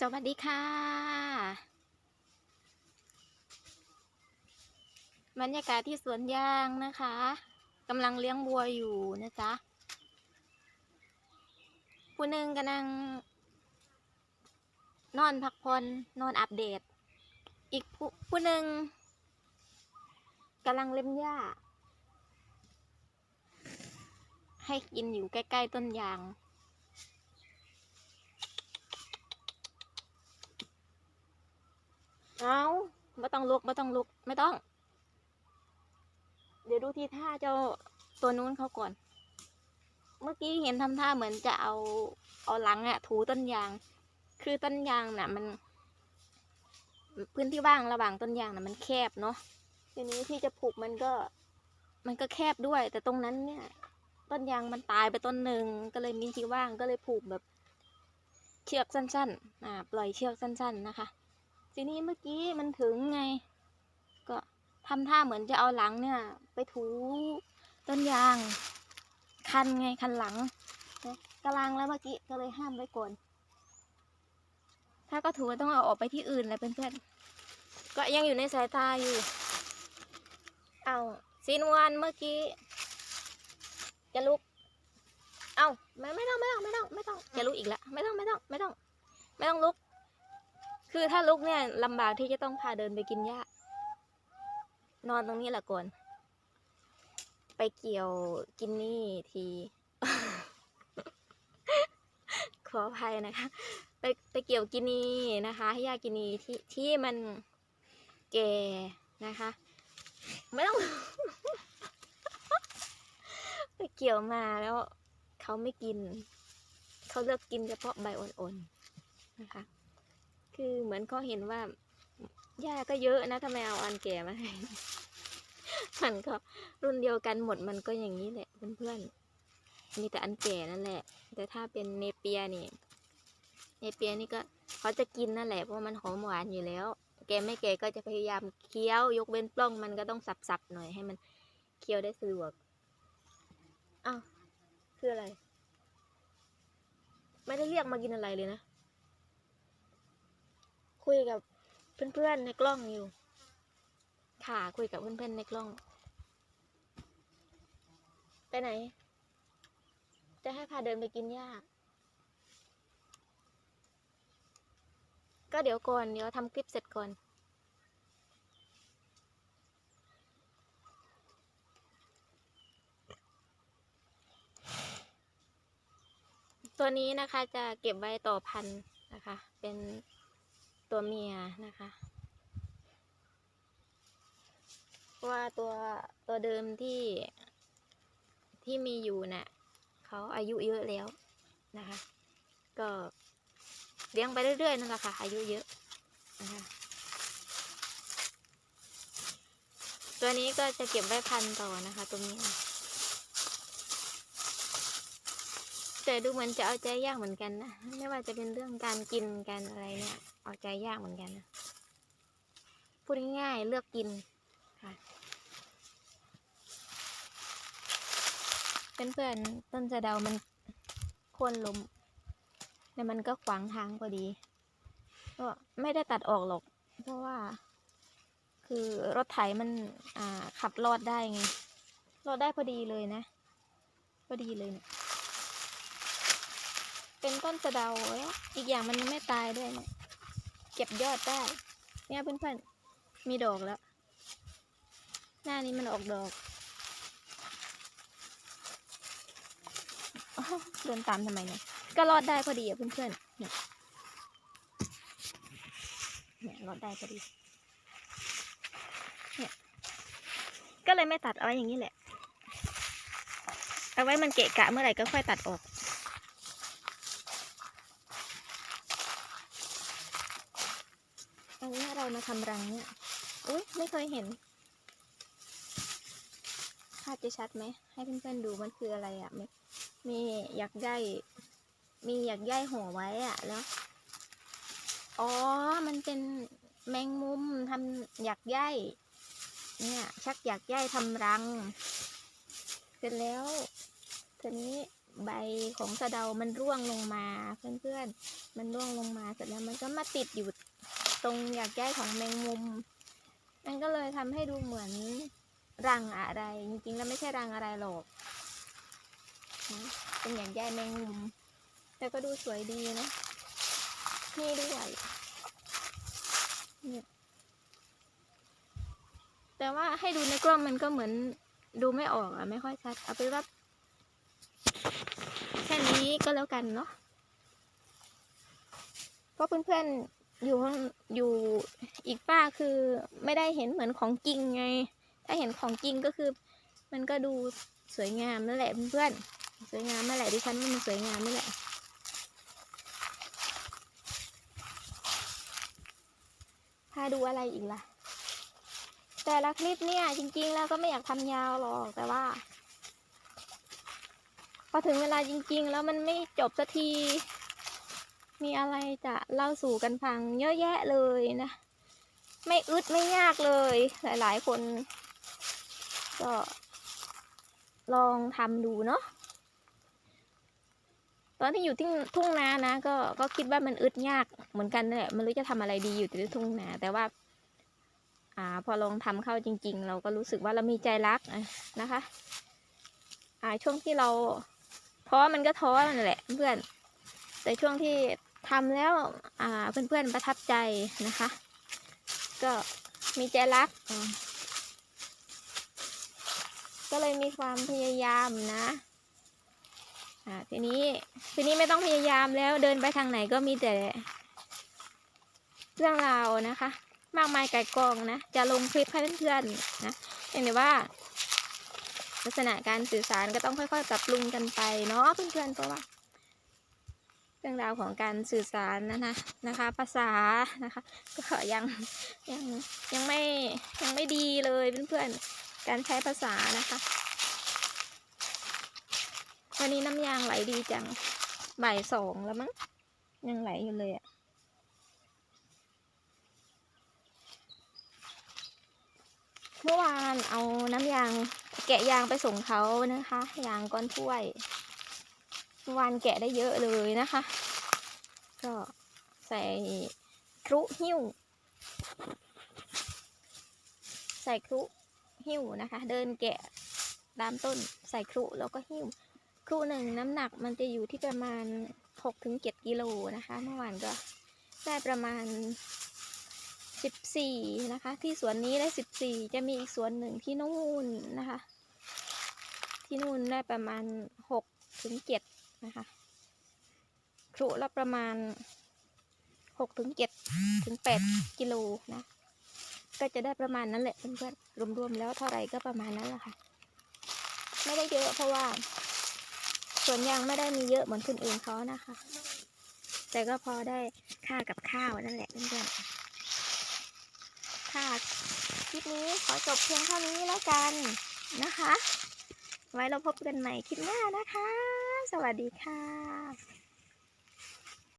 สวัสดีค่ะ บรรยากาศที่สวนยางนะคะกำลังเลี้ยงวัวอยู่นะจ๊ะผู้หนึ่งกำลัง นอนพักผ่อนนอนอัปเดต อีกผู้ผู้หนึ่งกำลังเล็มหญ้า ให้กินอยู่ใกล้ ๆ ต้นยาง เอาไม่ต้องลุกไม่ต้องลุกไม่ต้อง เดี๋ยวดูทีท่าเจ้าตัวนู้นเขาก่อน เมื่อกี้เห็นทำท่าเหมือนจะเอาเอาหลังอะถูต้นยาง คือต้นยางน่ะ มัน พื้นที่ว่างระหว่างต้นยางน่ะมันแคบเนาะทีนี้ที่จะผูกมันก็ มันก็แคบด้วย แต่ตรงนั้นเนี่ย ต้นยางมันตายไปต้นหนึ่งก็เลยมีที่ว่างก็เลยผูกแบบ เชือกสั้นๆ อ่า ปล่อยเชือกสั้น ๆ นะคะ ทีนี้เมื่อกี้มันถึงไง ก็ทำท่าเหมือนจะเอาหลังเนี่ย ไปถูต้นยาง คันไงคันหลังนะกำลังแล้วเมื่อกี้ก็เลยห้ามไว้ก่อนถ้าก็ถูต้องเอาออกไปที่อื่นเลยเพื่อนๆก็ยังอยู่ในสายตาอยู่ เอาซีนวันเมื่อกี้จะลุก เอาไม่ไม่ต้องไม่ต้องไม่ต้องไม่ต้องจะลุกอีกแล้วไม่ต้องไม่ต้องไม่ต้อง ไม่ต้องลุก คือถ้าลุกเนี่ยลำบากที่จะต้องพาเดินไปกินหญ้านอนตรงนี้แหละก่อน ไปเกี่ยวกินนี่ทีขออภัยนะคะ ไปไปเกี่ยวกินนีนะคะให้ยากินนีที่ที่มันแก่นะคะ ไม่ต้อง ไปเกี่ยวมาแล้วเขาไม่กิน เขาเลือกกินเฉพาะใบอ่อนๆนะคะ คือเหมือนเขาเห็นว่าหญ้าก็เยอะนะทำไมเอาอันแก่มาให้มันก็รุ่นเดียวกันหมดมันก็อย่างนี้แหละเพื่อนๆมีแต่อันแก่นั่นแหละ แต่ถ้าเป็นเนเปียนี่เนเปียนี่ก็เขาจะกินนั่นแหละเพราะมันหอมหวานอยู่แล้ว แกไม่แกก็จะพยายามเคี้ยวยกเว้นปล้องมันก็ต้องสับๆหน่อยให้มันเคี้ยวได้สะดวกอ้าวคืออะไร ไม่ได้เรียกมากินอะไรเลยนะ คุยกับเพื่อนๆในกล้องอยู่ ค่ะคุยกับเพื่อนๆในกล้อง ไปไหน จะให้พาเดินไปกินหญ้า ก็เดี๋ยวก่อน เดี๋ยวทำคลิปเสร็จก่อนตัวนี้นะคะจะเก็บไว้ต่อพันธุ์นะคะ เป็น ตัวเมียนะคะว่าตัวตัวเดิมที่ที่มีอยู่น่ะเขาอายุเยอะแล้วนะคะ ก็เลี้ยงไปเรื่อยๆนั่นแหละค่ะ อายุเยอะนะคะตัวนี้ก็จะเก็บไว้พันต่อนะคะ ตัวเมีย แต่ดูเหมือนจะเอาใจยากเหมือนกันนะ ไม่ว่าจะเป็นเรื่องการกินการอะไรเนี่ย เอาใจยากเหมือนกันนะ พูดง่ายๆเลือกกินค่ะ เพื่อนๆต้นสะเดามันโค่นลมแต่มันก็ขวางทางพอดี ก็ไม่ได้ตัดออกหรอก เพราะว่า คือรถไถมันอ่าขับรอดได้ไงรอดได้พอดีเลยนะ พอดีเลยเนี่ย เป็นต้นสะเดาแล้วอีกอย่างมันไม่ตายด้วยเนี่ยเก็บยอดได้ เนี่ยเพื่อนๆ มีดอกแล้ว หน้านี้มันออกดอกอ้าวเดินตามทำไมเนี่ย ก็รอดได้พอดีอะเพื่อนๆ เนี่ยเนี่ยรอดได้พอดี เนี่ย ก็เลยไม่ตัดเอาไว้อย่างนี้แหละ เอาไว้มันเกะกะเมื่อไหร่ก็ค่อยตัดออก อันนี้เรามาทำรังเนี่ย อุ้ยไม่เคยเห็น ภาพจะชัดไหม ให้เพื่อนๆดูมันคืออะไรอะ มีมีหยักใยมีหยักใยห่อไว้อะ แล้ว อ๋อ มันเป็นแมงมุมทำหยักใยเนี่ย ชักหยักใยทำรัง เสร็จแล้วทีนี้ใบของสะเดามันร่วงลงมาเพื่อนๆ มันร่วงลงมาเสร็จแล้วมันก็มาติดอยู่ ตรงหยากใยของแมงมุม มันก็เลยทำให้ดูเหมือนรังอะไร จริงๆแล้วไม่ใช่รังอะไรหรอกนะเป็นหยากใยแมงมุม แต่ก็ดูสวยดีนะนี่ด้วยเนี่ยแต่ว่าให้ดูในกล้องมันก็เหมือนดูไม่ออกอะไม่ค่อยชัด เอาเป็นว่าแค่นี้ก็แล้วกันเนาะเพราะเพื่อนๆ อยู่ข้างอยู่อีกป้าคือไม่ได้เห็นเหมือนของจริงไง ถ้าเห็นของจริงก็คือ มันก็ดูสวยงามนั่นแหละเพื่อนสวยงามนั่นแหละดิฉันว่ามันสวยงามนั่นแหละพาดูอะไรอีกล่ะ แต่ละคลิปเนี่ยจริง ๆ แล้วก็ไม่อยากทำยาวหรอกแต่ว่า พอถึงเวลาจริง ๆ แล้วมันไม่จบสักที มีอะไรจะเล่าสู่กันฟังเยอะแยะเลยนะ ไม่อึดไม่ยากเลย หลายๆ คน ก็ลองทำดูเนาะตอนที่อยู่ที่ทุ่งนานะ ก็ก็คิดว่ามันอึดยากเหมือนกันนั่นแหละไม่รู้จะทำอะไรดีอยู่ที่ทุ่งนาแต่ว่า อ่า พอลองทำเข้าจริง ๆ เราก็รู้สึกว่าเรามีใจรักนะคะ อ่าช่วงที่เราท้อมันก็ท้อนั่นแหละ เพื่อน แต่ช่วงที่ ทำแล้วเพื่อนๆประทับใจนะคะ ก็มีใจรัก ก็เลยมีความพยายามนะอ่าทีนี้ทีนี้ไม่ต้องพยายามแล้วเดินไปทางไหนก็มีแต่ เรื่องราวนะคะ มากมายไก่กองนะ จะลงคลิปให้เพื่อนๆนะอย่างเดียวว่า ลักษณะการสื่อสารก็ต้องค่อยๆปรับปรุงกันไปเนาะเพื่อนๆเพราะว่า รื่องราวของการสื่อสารนะคะนะคะ ภาษานะคะ ก็ยังยังยังไม่ยังไม่ดีเลยเพื่อนๆการใช้ภาษานะคะ วันนี้น้ำยางไหลดีจังบ่ายสองแล้วมั้งยังไหลอยู่เลยอะเมื่อวานเอาน้ำยางแกะยางไปส่งเขานะคะ ยางก้อนถ้วย เมื่อวานแกะได้เยอะเลยนะคะ ก็ใส่ครุหิ้ว ใส่ครุหิ้วนะคะ เดินแกะตามต้นใส่ครุแล้วก็หิ้ว ครูหนึ่งน้ำหนักมันจะอยู่ที่ประมาณหกถึงเจ็ดกิโลนะคะ เมื่อวานก็ได้ประมาณสิบสี่นะคะ ที่สวนนี้ได้สิบสี่จะมีอีกสวนหนึ่งที่นู่นนะคะ ที่นู่นได้ประมาณหกถึงเจ็ด นะคะครูละประมาณหกถึงเจ็ดถึงแปดกิโลนะ ก็จะได้ประมาณนั้นแหละเพื่อนๆรวมๆแล้วเท่าไหร่ก็ประมาณนั้นแหละค่ะ ไม่ได้เยอะเพราะว่าส่วนยางไม่ได้มีเยอะเหมือนคนอื่นเขานะคะ แต่ก็พอได้ค่ากับข้าวนั่นแหละเพื่อนๆค่ะคลิปนี้ขอจบเพียงเท่านี้แล้วกันนะคะ ไว้เราพบกันใหม่คลิปหน้านะคะ สวัสดีค่ะ